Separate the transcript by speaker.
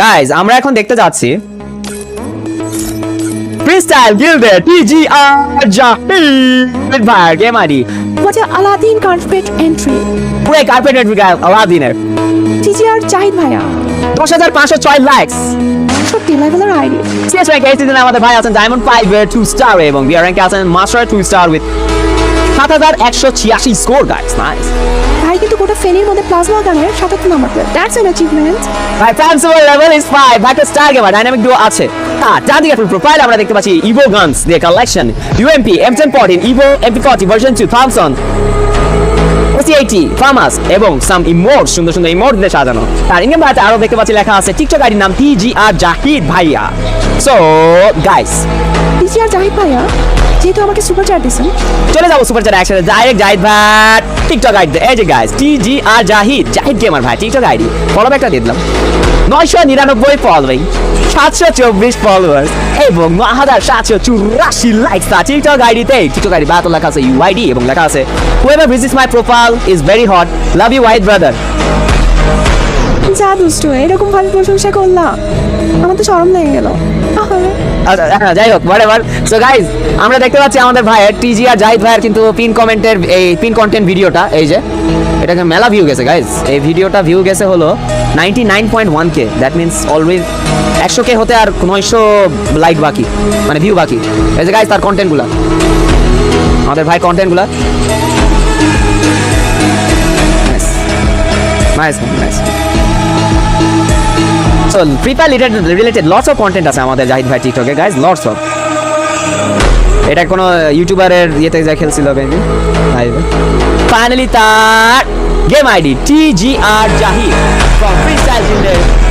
Speaker 1: Guys আমরা এখন দেখতে যাচ্ছি ভাই game ID
Speaker 2: What a Aladdin carpet entry.
Speaker 1: পুরো কার্পেটেড গাল আলাদিনের
Speaker 2: TGR জাহিদ ভাইয়া
Speaker 1: দশ হাজার পাঁচশো ছয় লাইকস
Speaker 2: সত্যি লেভেলের আইডি।
Speaker 1: এই সিজনে আমাদের ভাই আছেন ডায়মন্ড ফাইভ এর টু স্টার এবং আছেন মাস্টার স্টার উইথ সাত হাজার একশো ছিয়াশি স্কোর গাইস নাইস
Speaker 2: ভাই কিন্তু গোটা ফেনীর মধ্যে প্লাজমা গানের সাতাত্তর number player that's an achievement
Speaker 1: ভাই ফ্যান্সিবল লেভেল ইজ ফাইভ ভাই একটা স্টার গেমার ডাইনামিক ডুও আছে। হ্যাঁ চারদিকে ফুল প্রোফাইল আমরা দেখতে পাচ্ছি ইভো গানস দিয়ে collection UMP M ten fourteen evo MP forty version two Thompson ওসিআইটি ফার্মাস এবং সাম ইমোট সুন্দর সুন্দর ইমোট দিয়ে সাজানো। আর ইংরেজি ভাষাতে আরও দেখতে পাচ্ছি লেখা আছে টিকটক আইডির নাম টি জি আর জাহিদ ভাইয়া সো গাইস
Speaker 2: TGR জাহিদ ভাইয়া যেহেতু আমাকে সুপার চ্যাট দিয়েছেন
Speaker 1: চলে যাব সুপার চ্যাট একসাথে। ডাইরেক্ট জাহিদ ভাই টিকটক আইডি এই যে guys T G R Jahid Jahid gamer ভাই টিকটক আইডি ফলো ব্যাকটা দিয়ে দিলাম। নয়শো নিরানব্বই ফলোয়িং সাতশো চব্বিশ ফলোয়ার্স এবং ন হাজার সাতশো চুরাশি লাইকস তার টিকটক আইডিতে টিকটক আইডি বাতো লেখা আছে ইউআইডি এবং লেখা আছে whoever visits my profile is very hot. Love you white brother.
Speaker 2: যা দুষ্ট এরকম ভাবে প্রশংসা করলাম। আমার তো শরম লেগে গেল।
Speaker 1: হ্যাঁ, যাই হোক বড় সো গাইজ আমরা দেখতে পাচ্ছি আমাদের ভাইয়ের টিজি আর জাহিদ ভাইয়ের কিন্তু পিন কমেন্টের এই পিন কন্টেন্ট ভিডিওটা এই যে এটাকে মেলা ভিউ গেছে গাইজ এই ভিডিওটা ভিউ গেছে হলো ninety nine point one K that means always একশো কে হতে আর নয়শো লাইক বাকি মানে ভিউ বাকি। এই যে গাইজ তার কন্টেন্টগুলো আমাদের ভাই কন্টেন্টগুলো nice nice so free fire related related lots of content আছে আমাদের জাহিদ ভাই টিকটকে গাইজ লটস অফ এটা কোনো ইউটিউবারের ইয়েতে যা খেলছিল ফাইনালি তার game ID T G R Jahid freestyle